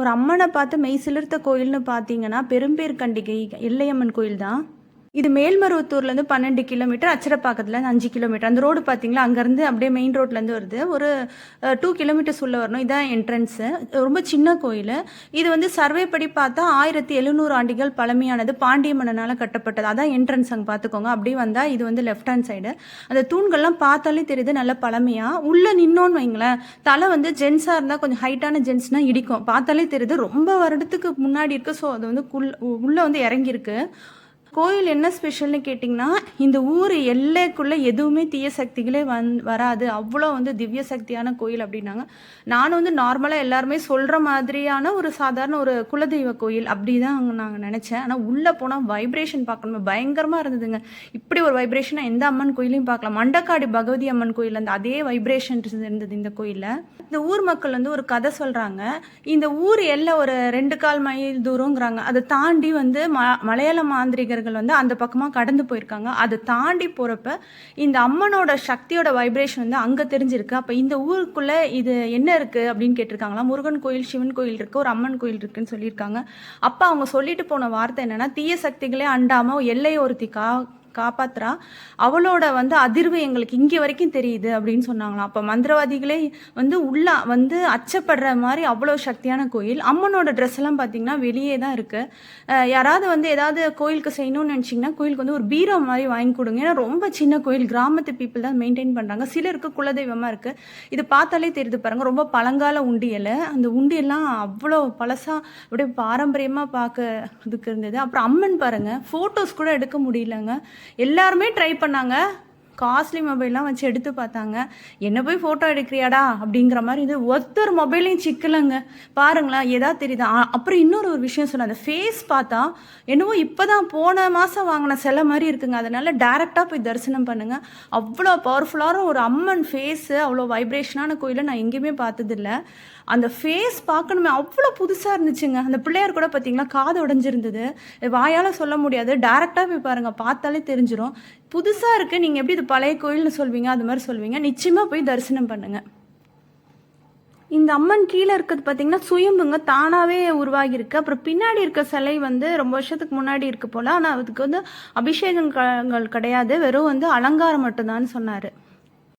ஒரு அம்மனை பார்த்து மெய் சிலிர்த்த கோயில்னு பார்த்தீங்கன்னா பெரும்பேர் கண்டிகை எல்லையம்மன் கோயில் தான் இது மேல்மருவத்தூர்லேருந்து பன்னெண்டு கிலோமீட்டர் அச்சரப்பாக்கத்தில் அஞ்சு கிலோமீட்டர். அந்த ரோடு பார்த்தீங்களா அங்கேருந்து அப்படியே மெயின் ரோட்லேருந்து வருது. ஒரு டூ கிலோமீட்டர்ஸ் உள்ள வரணும். இதான் என்ட்ரன்ஸு ரொம்ப சின்ன கோயில். இது வந்து சர்வே படி பார்த்தா ஆயிரத்தி எழுநூறு ஆண்டுகள் பழமையானது. பாண்டிய மன்னனால் கட்டப்பட்டது. அதான் என்ட்ரன்ஸ் அங்கே பார்த்துக்கோங்க அப்படியே வந்தால் இது வந்து லெஃப்ட் ஹேண்ட் சைடு அந்த தூண்கள்லாம் பார்த்தாலே தெரியுது நல்ல பழமையாக உள்ளே நின்னோன்னு வைங்களேன். தலை வந்து ஜென்ஸாக இருந்தால் கொஞ்சம் ஹைட்டான ஜென்ஸ்னால் இடிக்கும். பார்த்தாலே தெரியுது. ரொம்ப வருடத்துக்கு முன்னாடி இருக்குது ஸோ அது வந்து குள் உள்ளே வந்து இறங்கியிருக்கு. கோயில் என்ன ஸ்பெஷல்னு கேட்டிங்கன்னா இந்த ஊர் எல்லைக்குள்ளே எதுவுமே தீய சக்திகளே வந் வராது. அவ்வளோ வந்து திவ்ய சக்தியான கோயில் அப்படின்னாங்க. நான் வந்து நார்மலாக எல்லாருமே சொல்கிற மாதிரியான ஒரு சாதாரண ஒரு குலதெய்வ கோயில் அப்படி தான் நாங்கள் நினச்சேன். ஆனால் உள்ளே போனால் வைப்ரேஷன் பார்க்கணுமே பயங்கரமாக இருந்ததுங்க. இப்படி ஒரு வைப்ரேஷனை எந்த அம்மன் கோயிலையும் பார்க்கலாம் மண்டக்காடி பகவதி அம்மன் கோயில் அந்த அதே வைப்ரேஷன் இருந்தது இந்த கோயிலில். இந்த ஊர் மக்கள் வந்து ஒரு கதை சொல்கிறாங்க இந்த ஊர் எல்லை ஒரு ரெண்டு கால் மைல் தூரங்கிறாங்க அதை தாண்டி வந்து ம மலையாள மாந்திரிகர்கள் வந்து அந்த பக்கமாக கடந்து போயிருக்காங்க. அதை தாண்டி போகிறப்ப இந்த அம்மனோட சக்தியோட வைப்ரேஷன் வந்து அங்கே தெரிஞ்சிருக்கு. அப்போ இந்த ஊருக்குள்ளே இது என்ன இருக்குது அப்படின்னு கேட்டிருக்காங்களா? முருகன் கோயில் சிவன் கோயில் இருக்குது ஒரு அம்மன் கோயில் இருக்குன்னு சொல்லியிருக்காங்க. அப்போ அவங்க சொல்லிட்டு போன வார்த்தை என்னென்னா தீய சக்திகளே அண்டாமல் எல்லை காப்பாத்துறா. அவளோட வந்து அதிர்வு எங்களுக்கு இங்கே வரைக்கும் தெரியுது அப்படின்னு சொன்னாங்களாம். அப்போ மந்திரவாதிகளே வந்து உள்ள வந்து அச்சப்படுற மாதிரி அவ்வளோ சக்தியான கோயில். அம்மனோட ட்ரெஸ் எல்லாம் பார்த்தீங்கன்னா வெளியே தான் இருக்குது யாராவது வந்து ஏதாவது கோயிலுக்கு செய்யணும்னு நினச்சிங்கன்னா கோயிலுக்கு வந்து ஒரு பீரோ மாதிரி வாங்கி கொடுங்க. ஏன்னா ரொம்ப சின்ன கோயில். கிராமத்து பீப்புள் தான் மெயின்டைன் பண்ணுறாங்க சிலருக்கு குலதெய்வமாக இருக்குது இது பார்த்தாலே தெரியுது பாருங்க. ரொம்ப பழங்கால உண்டியல் அந்த உண்டியெல்லாம் அவ்வளோ பழசாக அப்படியே பாரம்பரியமாக பார்க்க இதுக்கு இருந்தது. அப்புறம் அம்மன் பாருங்கள் ஃபோட்டோஸ் கூட எடுக்க முடியலங்க. எல்லாருமே ட்ரை பண்ணாங்க. காஸ்ட்லி மொபைல்லாம் வச்சு எடுத்து பார்த்தாங்க. என்ன போய் ஃபோட்டோ எடுக்கிறியாடா? அப்படிங்கிற மாதிரி இது ஒருத்தர் மொபைலையும் சிக்கலைங்க. பாருங்களேன் எதா தெரியுதா. அப்புறம் இன்னொரு ஒரு விஷயம் சொன்னேன் அந்த ஃபேஸ் பார்த்தா என்னவோ இப்போ தான் போன மாதம் வாங்கின சிலை மாதிரி இருக்குங்க. அதனால டேரெக்டாக போய் தரிசனம் பண்ணுங்கள் அவ்வளோ பவர்ஃபுல்லான ஒரு அம்மன் ஃபேஸு அவ்வளோ வைப்ரேஷனான கோயிலை நான் எங்கேயுமே பார்த்ததில்ல. அந்த ஃபேஸ் பார்க்கணுமே அவ்வளோ புதுசாக இருந்துச்சுங்க. அந்த பிள்ளையார் கூட பார்த்தீங்களா காது உடஞ்சிருந்தது. வாயால் சொல்ல முடியாது. டேரெக்டாக போய் பாருங்கள் பார்த்தாலே தெரிஞ்சிடும் புதுசாக இருக்குது நீங்கள் எப்படி இது பழைய கோயில்னு சொல்வீங்க அது மாதிரி சொல்வீங்க. நிச்சயமாக போய் தரிசனம் பண்ணுங்கள் இந்த அம்மன் கீழே இருக்கிறது பார்த்தீங்கன்னா சுயம்புங்க தானாகவே உருவாகியிருக்கு. அப்புறம் பின்னாடி இருக்க சிலை வந்து ரொம்ப வருஷத்துக்கு முன்னாடி இருக்கு போல். ஆனால் அதுக்கு வந்து அபிஷேகங்கள் கிடையாது. வெறும் வந்து அலங்காரம் மட்டும்தான் சொன்னார்.